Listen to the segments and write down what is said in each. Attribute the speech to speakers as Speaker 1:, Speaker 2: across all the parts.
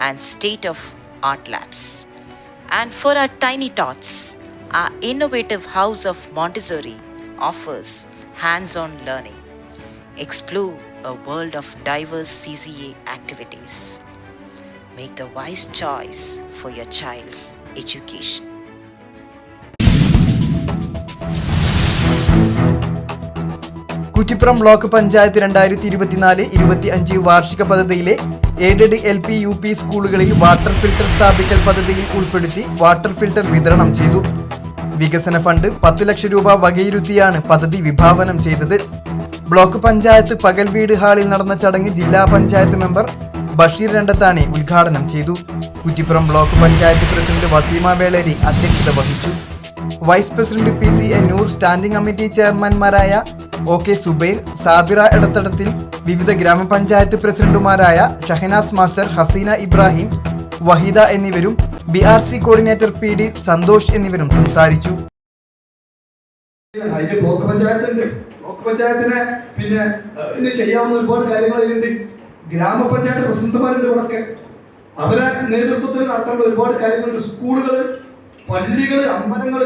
Speaker 1: and state of art labs. And for our tiny tots, our innovative House of Montessori offers hands on learning. Explore a world of diverse CCA activities. Make the wise choice for your child's education.
Speaker 2: Kuttippuram block panchayat രണ്ടായിരത്തി ഇരുപത്തിനാല് ഇരുപത്തി അഞ്ച് വാർഷിക പദ്ധതിയിലെ aided L P U P സ്കൂളുകളിൽ water filter സ്ഥാപിക്കൽ പദ്ധതിയിൽ ഉൾപ്പെടുത്തി വാട്ടർ ഫിൽട്ടർ വിതരണം ചെയ്തു. വികസന ഫണ്ട് പത്ത് ലക്ഷം രൂപ വകയിരുത്തിയാണ് പദ്ധതി വിഭാവനം ചെയ്തത്. ബ്ലോക്ക് പഞ്ചായത്ത് പകൽ വീട് ഹാളിൽ നടന്ന ചടങ്ങ് ജില്ലാ പഞ്ചായത്ത് മെമ്പർ ബഷീർ രണ്ടത്താണി ഉദ്ഘാടനം ചെയ്തു. കുറ്റിപ്പുറം ബ്ലോക്ക് പഞ്ചായത്ത് പ്രസിഡന്റ് വസീമ വേളേരി അധ്യക്ഷത വഹിച്ചു. Vice president P C Ennur standing committee ചെയർമാൻമാരായ O K Subair Sabira Edathadathil വിവിധ ഗ്രാമപഞ്ചായത്ത് പ്രസിഡന്റുമാരായ ഷഹനാസ് മാസ്റ്റർ ഹസീന ഇബ്രാഹിം വഹിദ എന്നിവരും B R C coordinator P D Santhosh എന്നിവരും സംസാരിച്ചു.
Speaker 3: അതിന് ബ്ലോക്ക് പഞ്ചായത്തുണ്ട്. ബ്ലോക്ക് പഞ്ചായത്തിന് പിന്നെ ഇന്ന് ചെയ്യാവുന്ന ഒരുപാട് കാര്യങ്ങൾ അതിലുണ്ട്. ഗ്രാമപഞ്ചായത്ത് പ്രസിഡന്റുമാരുണ്ട് ഇവിടൊക്കെ. അവരെ നേതൃത്വത്തിൽ നടത്തേണ്ട ഒരുപാട് കാര്യങ്ങളുണ്ട്. സ്കൂളുകൾ പള്ളികൾ അമ്പലങ്ങൾ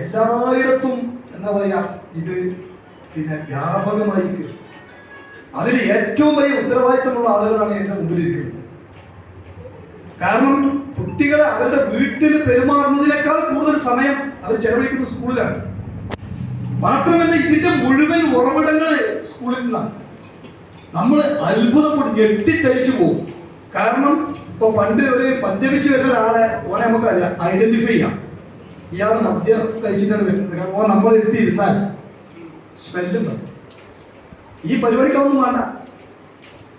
Speaker 3: എല്ലായിടത്തും എന്താ പറയാ ഇത് പിന്നെ വ്യാപകമായി അതിൽ ഏറ്റവും വലിയ ഉത്തരവാദിത്തമുള്ള ആളുകളാണ് എന്റെ മുമ്പിലിരിക്കുന്നത്. കാരണം കുട്ടികളെ അവരുടെ വീട്ടിൽ പെരുമാറുന്നതിനേക്കാൾ കൂടുതൽ സമയം അവർ ചെലവഴിക്കുന്നത് സ്കൂളിലാണ്. മാത്രമല്ല ഇതിന്റെ മുഴുവൻ ഉറവിടങ്ങൾ സ്കൂളിൽ നിന്നാണ്. നമ്മൾ അത്ഭുതപ്പെട്ട് ഞെട്ടിത്തരിച്ചു പോകും. കാരണം ഇപ്പൊ പണ്ട് ഒരു മദ്യപിച്ച് വരുന്ന ഒരാളെ ഓനെ നമുക്ക് ഐഡന്റിഫൈ ചെയ്യാം. ഇയാൾ മദ്യം കഴിച്ചിട്ടാണ് വരുന്നത്. കാരണം ഓൻ നമ്മൾ എത്തിയിരുന്നാൽ സ്മെല്ലുണ്ടാവും ഈ പരിപാടിക്കൊന്നും വേണ്ട.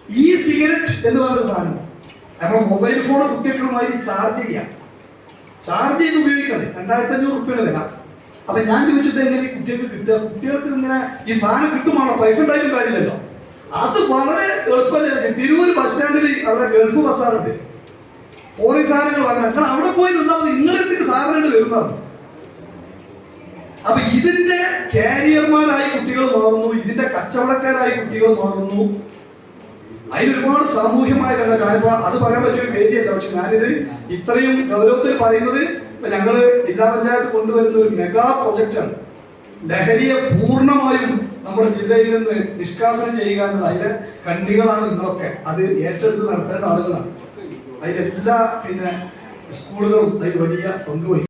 Speaker 3: ഈ സിഗരറ്റ് എന്ന് പറഞ്ഞ സാധനം. നമ്മൾ മൊബൈൽ ഫോൺ കുത്തിയിട്ടുള്ളതുമായി ചാർജ് ചെയ്യാം. ചാർജ് ചെയ്ത് ഉപയോഗിക്കണേ. രണ്ടായിരത്തി അഞ്ഞൂറ് റുപ്യാണ് വില. അപ്പൊ ഞാൻ ചോദിച്ചത് എങ്ങനെ ഈ കുട്ടികൾക്ക് കിട്ടുക? കുട്ടികൾക്ക് ഇങ്ങനെ ഈ സാധനം കിട്ടുമാണോ പൈസ ഉണ്ടായിട്ടും കാര്യമില്ലല്ലോ. അത് വളരെ എളുപ്പമല്ലേ? തിരുവൂർ ബസ് സ്റ്റാൻഡിൽ അവിടെ ഗൾഫ് ബസ്സാറുണ്ട് ഫോറിൻ സാധനങ്ങൾ വാങ്ങണം. നിങ്ങൾ അവിടെ പോയി നിന്നാൽ മതി. നിങ്ങളെന്തൊക്കെ സാധനങ്ങൾ വരുന്നതാണ് അപ്പൊ ഇതിന്റെ കാരിയർമാരായി കുട്ടികൾ മാറുന്നു ഇതിന്റെ കച്ചവടക്കാരായി കുട്ടികൾ മാറുന്നു. അതിലൊരുപാട് സാമൂഹ്യമായ കാര്യം ഞാനിപ്പോ അത് പറയാൻ പറ്റിയ ഒരു വേദിയല്ല. പക്ഷെ ഞാനിത് ഇത്രയും ഗൗരവത്തിൽ പറയുന്നത് ഞങ്ങൾ ജില്ലാ പഞ്ചായത്ത് കൊണ്ടുവരുന്ന ഒരു മെഗാ പ്രൊജക്റ്റാണ്. ലഹരിയെ പൂർണമായും നമ്മുടെ ജില്ലയിൽ നിന്ന് നിഷ്കാസനം ചെയ്യുക എന്നുള്ള അതിലെ കണ്ണികളാണ് നിങ്ങളൊക്കെ. അത് ഏറ്റെടുത്ത് നടത്തേണ്ട ആളുകളാണ്. അതിലെല്ലാ പിന്നെ സ്കൂളുകളും അതിൽ വലിയ പങ്ക് വഹിക്കും.